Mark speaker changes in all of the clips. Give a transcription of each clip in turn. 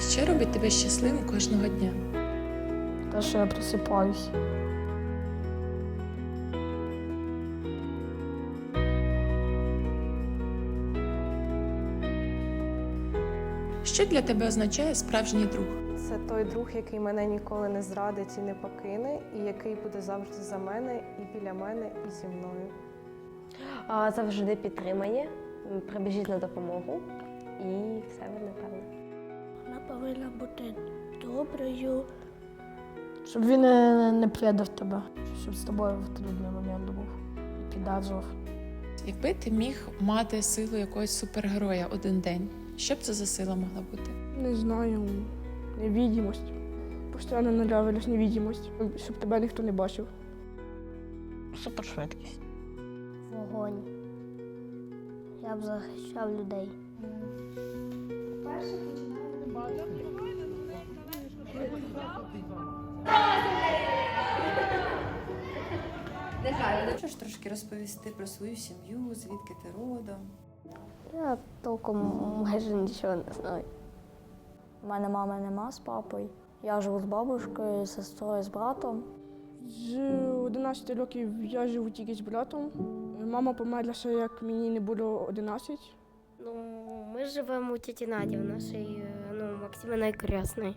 Speaker 1: Що робить тебе щасливим кожного дня?
Speaker 2: Те, що я просипаюсь.
Speaker 1: Що для тебе означає справжній друг?
Speaker 3: Це той друг, який мене ніколи не зрадить і не покине, і який буде завжди за мене, і біля мене, і зі мною.
Speaker 4: А, завжди підтримає, прибіжить на допомогу і все напевно.
Speaker 5: Вона повинна бути доброю,
Speaker 2: Щоб він не, не предав тебе, щоб з тобою в трудний момент був і підтримував.
Speaker 1: Якби ти міг мати силу якогось супергероя один день, що б це за сила могла бути?
Speaker 2: Не знаю, невидимость. Постійно не нравилась невидимость, щоб тебе ніхто не бачив.
Speaker 6: Супершвидкість.
Speaker 5: вогонь. Я б захищав людей.
Speaker 7: Можеш трошки розповісти про свою сім'ю, звідки ти родом?
Speaker 4: Я толком майже нічого не знаю.
Speaker 8: У мене мами нема з папою. Я живу з бабушкою, з сестрою, з братом.
Speaker 2: З 11 років я живу тільки з братом. Мама померла ще як мені не було 11.
Speaker 5: Ну, ми живемо у тіті Наді, в нашій ну, Максима найкресний.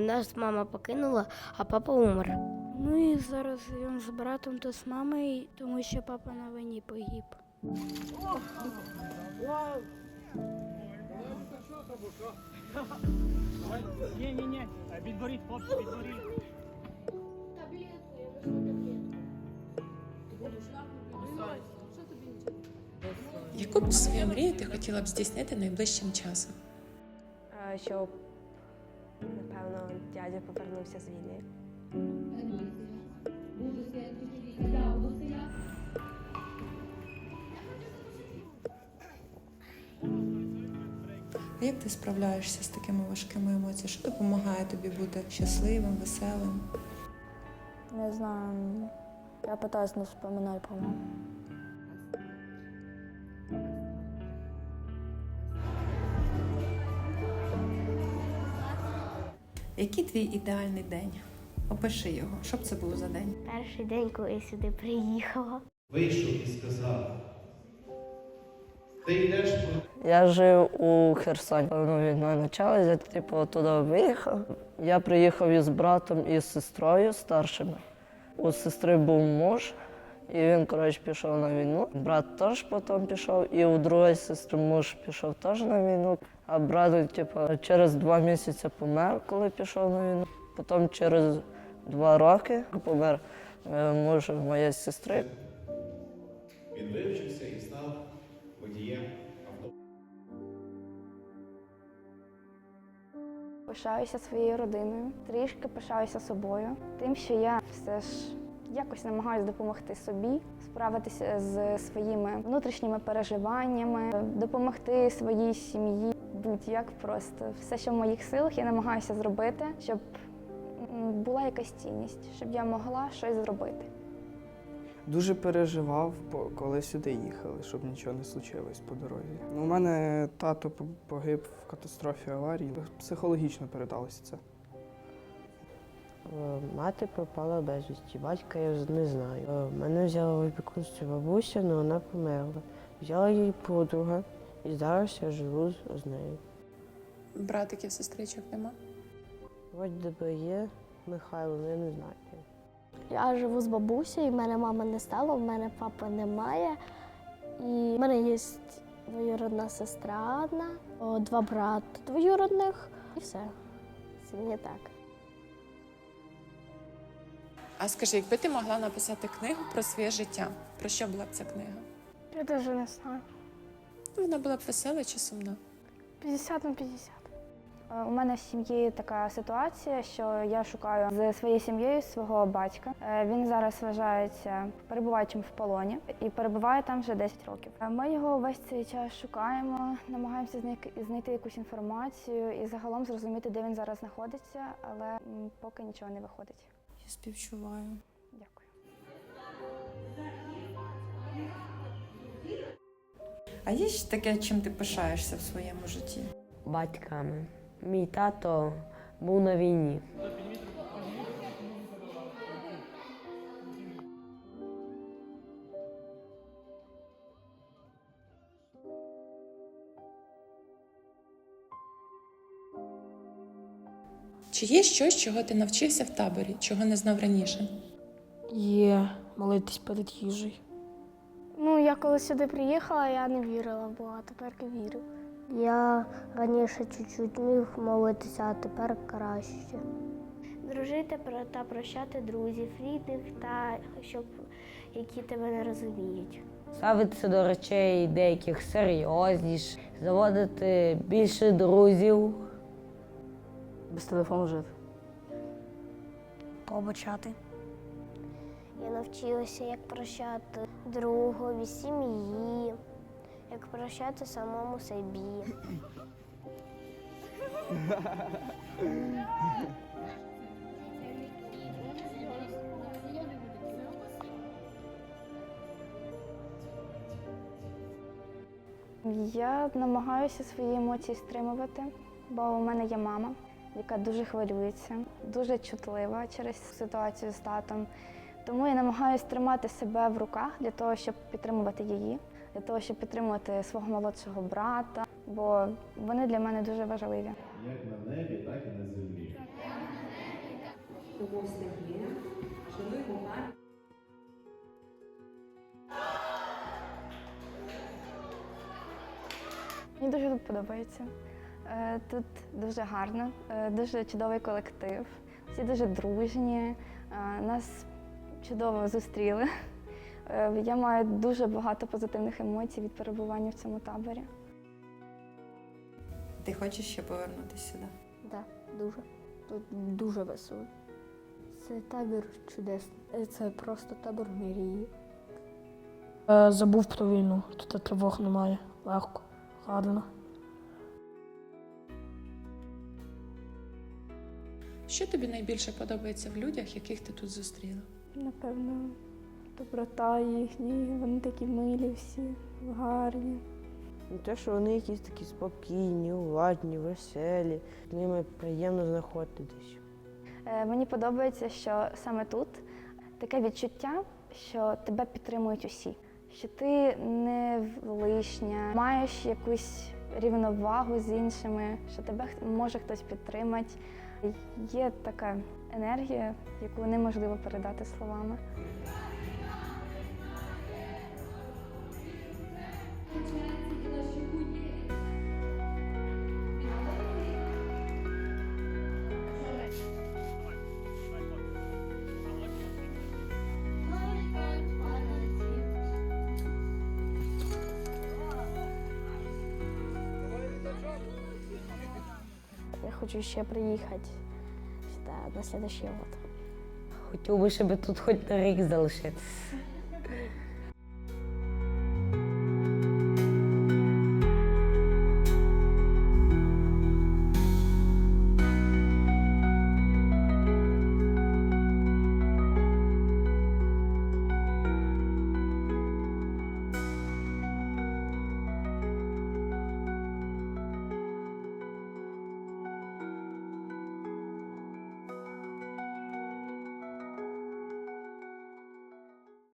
Speaker 5: Нас мама покинула, а папа умер. Ми зараз живемо з братом та з мамою, тому що папа на війні погиб.
Speaker 9: Ні, ні, ні. Відборіть, хлопці, відборіть.
Speaker 1: Яку б свою мрію ти хотіла б здійснити найближчим часом?
Speaker 4: Щоб, дядя повернувся з війни.
Speaker 7: Як ти справляєшся з такими важкими емоціями? Що допомагає тобі бути щасливим, веселим?
Speaker 8: Не знаю. Я питаюсь не вспоминати про
Speaker 7: Який твій ідеальний день? Опиши його. Що б це було за день?
Speaker 5: Перший день, коли я сюди приїхала.
Speaker 10: вийшов і сказав. Ти йдеш по
Speaker 6: Я жив у Херсоні. Коли війна почалася, я типу туди виїхав. Я приїхав із братом і з сестрою старшими. У сестри був муж, і він, коротше, пішов на війну. Брат теж потім пішов, і у другої сестри муж пішов теж на війну. А брат, типу, через два місяці помер, коли пішов на війну. Потім через два роки помер е, муж моєї сестри.
Speaker 10: Він вивчився і став водієм авто.
Speaker 8: Пишаюся своєю родиною, трішки пишаюся собою, тим, що я все ж якось намагаюся допомогти собі, справитися з своїми внутрішніми переживаннями, допомогти своїй сім'ї, будь-як просто все, що в моїх силах, я намагаюся зробити, щоб була якась цінність, щоб я могла щось зробити.
Speaker 11: Дуже переживав, коли сюди їхали, щоб нічого не случилось по дорозі. У мене тато погиб в катастрофі аварії. Психологічно передалося це.
Speaker 6: Е, Мати пропала безвісті, батька я не знаю. Е, Мене взяла в опікунство бабуся, але вона померла. Взяла її подруга, і зараз я живу з- нею.
Speaker 1: Братиків, сестричок нема?
Speaker 6: Вроді би є Михайло, але я не знаю.
Speaker 5: Я живу з бабусею, в мене мами не стало, в мене папи немає. І в мене є двоюродна сестра одна, два брата двоюродних, і все. Це не так.
Speaker 1: А скажи, якби ти могла написати книгу про своє життя, про що була б ця книга?
Speaker 2: Я навіть не знаю.
Speaker 1: Вона була б весела чи сумна?
Speaker 2: 50 на 50.
Speaker 8: Е, У мене в сім'ї така ситуація, що я шукаю з своєю сім'єю свого батька. Е, Він зараз вважається перебуваючим в полоні і перебуває там вже 10 років. Е, Ми його весь цей час шукаємо, намагаємося знайти якусь інформацію і загалом зрозуміти, де він зараз знаходиться, але поки нічого не виходить.
Speaker 7: Я співчуваю.
Speaker 8: Дякую.
Speaker 7: А є ще таке, чим ти пишаєшся в своєму житті?
Speaker 4: Батьками.
Speaker 12: Мій тато був на війні.
Speaker 1: Чи є щось, чого ти навчився в таборі, чого не знав раніше?
Speaker 2: Є молитись перед їжею.
Speaker 5: Ну, я коли сюди приїхала, я не вірила в Бога, а тепер вірю. Я раніше чуть-чуть міг молитися, а тепер краще. Дружити та прощати друзів, рідних та щоб які тебе не розуміють.
Speaker 12: Ставитися до речей деяких серйозніше, заводити більше друзів.
Speaker 2: Без телефону жити.
Speaker 5: Побачати. Я навчилася, як прощати другові, сім'ї, як прощати самому собі.
Speaker 8: Я намагаюся свої емоції стримувати, бо у мене є мама, яка дуже хвилюється, дуже чутлива через ситуацію з татом. Тому я намагаюся тримати себе в руках для того, щоб підтримувати її, для того, щоб підтримувати свого молодшого брата, бо вони для мене дуже важливі.
Speaker 10: Як на небі, так і на землі.
Speaker 8: Мені дуже тут подобається. Е, Тут дуже гарно, е, дуже чудовий колектив, всі дуже дружні, е, нас чудово зустріли. Я маю дуже багато позитивних емоцій від перебування в цьому таборі.
Speaker 7: Ти хочеш ще повернутися сюди?
Speaker 5: Так, дуже. Тут дуже весело. Це табір чудесний. Це просто табор мрії.
Speaker 2: Забув про війну. Тут тривог немає. Легко, гарно.
Speaker 1: Що тобі найбільше подобається в людях, яких ти тут зустріла?
Speaker 2: Напевно, доброта їхня, вони такі милі всі, гарні.
Speaker 6: Те, що вони якісь такі спокійні, уважні, веселі. З ними приємно знаходитись.
Speaker 8: Е, Мені подобається, що саме тут таке відчуття, що тебе підтримують усі, що ти не лишня, маєш якусь рівновагу з іншими, що тебе може хтось підтримати. Є така енергія, яку неможливо передати словами.
Speaker 5: Хочу ще приїхати сюди на наступний год.
Speaker 12: Хотів би, щоб тут хоч на рік залишитися.